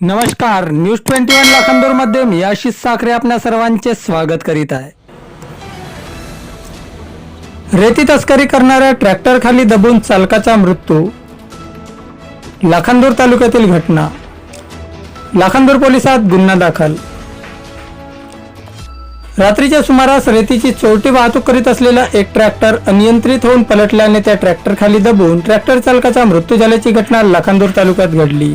नमस्कार news twenty one लाखांदूरमध्ये मी आशिष साखरे आपल्या सर्वांचे स्वागत करीत आहे. रेती तस्करी करणाऱ्या ट्रॅक्टर खाली दबून चालकाचा मृत्यू लाखांदूर तालुक्यातील घटना लाखांदूर पोलिसात गुन्हा दाखल. रात्रीच्या सुमारास रेतीची चोरटी वाहतूक करीत असलेला एक ट्रॅक्टर अनियंत्रित होऊन पलटल्याने त्या ट्रॅक्टर खाली दबून ट्रॅक्टर चालकाचा मृत्यू झाल्याची घटना लाखांदूर तालुक्यात घडली.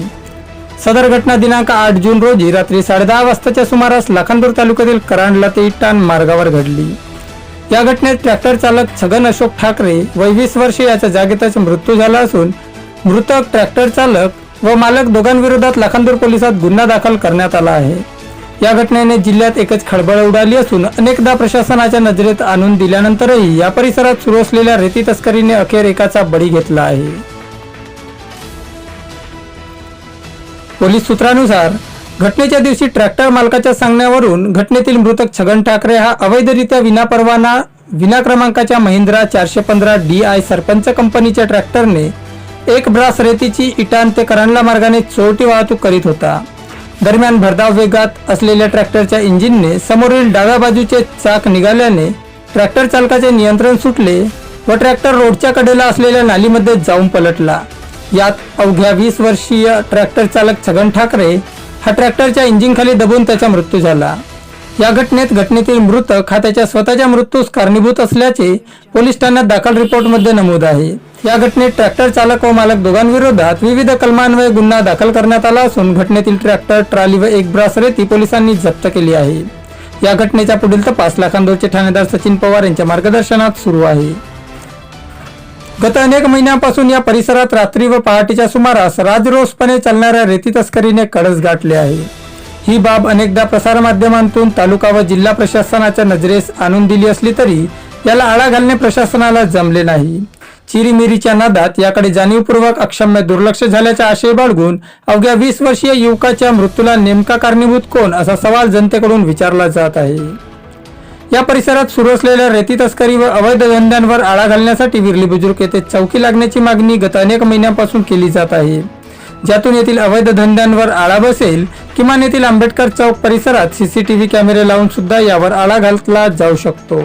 सदर घटना दिनांक आठ जून रोजी रात्री साडेदहा वाजताच्या सुमारास लाखांदूर तालुक्यातील करांडला ते इटान मार्गावर घडली. या घटनेत ट्रॅक्टर चालक छगन अशोक ठाकरे व वीस वर्षे याच्या जागेतच मृत्यू झाला असून मृतक ट्रॅक्टर चालक व मालक दोघांविरोधात लाखांदूर पोलिसात गुन्हा दाखल करण्यात आला आहे. या घटनेने जिल्ह्यात एकच खळबळ उडाली असून अनेकदा प्रशासनाच्या नजरेत आणून दिल्यानंतरही या परिसरात सुरू असलेल्या रेती तस्करीने अखेर एकाचा बळी घेतला आहे. पोलीस सूत्रानुसार घटनेच्या दिवशी ट्रॅक्टर मालकाच्या सांगण्यावरून घटनेतील मृतक छगन ठाकरे हा अवैधरित्या विनापरवाना विना क्रमांकाच्या महिंद्रा चारशे पंधरा डी आय सरपंच कंपनीच्या ट्रॅक्टरने एक ब्रास रेतीची इटान ते करंडला मार्गाने चोरटी वाहतूक करीत होता. दरम्यान भरधाव वेगात असलेल्या ट्रॅक्टरच्या इंजिनने समोरील डाव्या बाजूचे चाक निघाल्याने ट्रॅक्टर चालकाचे नियंत्रण सुटले व ट्रॅक्टर रोडच्या कडेला असलेल्या नालीमध्ये जाऊन पलटला. यात अवघ्या वीस वर्षीय ट्रॅक्टर चालक छगन ठाकरे हा ट्रॅक्टरच्या इंजिनखाली दबून त्याचा मृत्यू झाला. या घटनेत घटनेतील मृतक हा त्याच्या स्वतःच्या मृत्यूस कारणीभूत असल्याचे पोलीस ठाण्यात दाखल रिपोर्टमध्ये नमूद आहे. या घटनेत ट्रॅक्टर चालक व मालक दोघांविरोधात विविध कलमान्वये गुन्हा दाखल करण्यात आला असून घटनेतील ट्रॅक्टर ट्रॉली व एक ब्रास रेती पोलिसांनी जप्त केली आहे. या घटनेचा पुढील तपास लाखांदोरचे ठाणेदार सचिन पवार यांच्या मार्गदर्शनात सुरू आहे. गत अनेक महिन्यांपासून या परिसरात रात्री व पहाटेच्या सुमारास राजरोसपणे चालणाऱ्या रेती तस्करीने कडस गाठले आहे. ही बाब अनेकदा प्रसारमाध्यमांतून तालुका व जिल्हा प्रशासनाच्या नजरेस आणून दिली असली तरी याला आळा घालणे प्रशासनाला जमले नाही. चिरीमिरीच्या नादात याकडे जाणीवपूर्वक अक्षम्य दुर्लक्ष झाल्याचा आशय बाळगून अवघ्या वीस वर्षीय युवकाच्या मृत्यूला नेमका कारणीभूत कोण असा सवाल जनतेकडून विचारला जात आहे. या परिसरात सुरू असलेल्या रेती तस्करी व अवैध धंद्यांवर आळा घालण्यासाठी विरली बुजुर्ग येथे चौकी लागण्याची मागणी गत अनेक महिन्यांपासून केली जात आहे. ज्यातून येथील अवैध धंद्यांवर आळा बसेल किमान येथील आंबेडकर चौक परिसरात सीसीटीव्ही कॅमेरे लावून सुद्धा यावर आळा घातला जाऊ शकतो.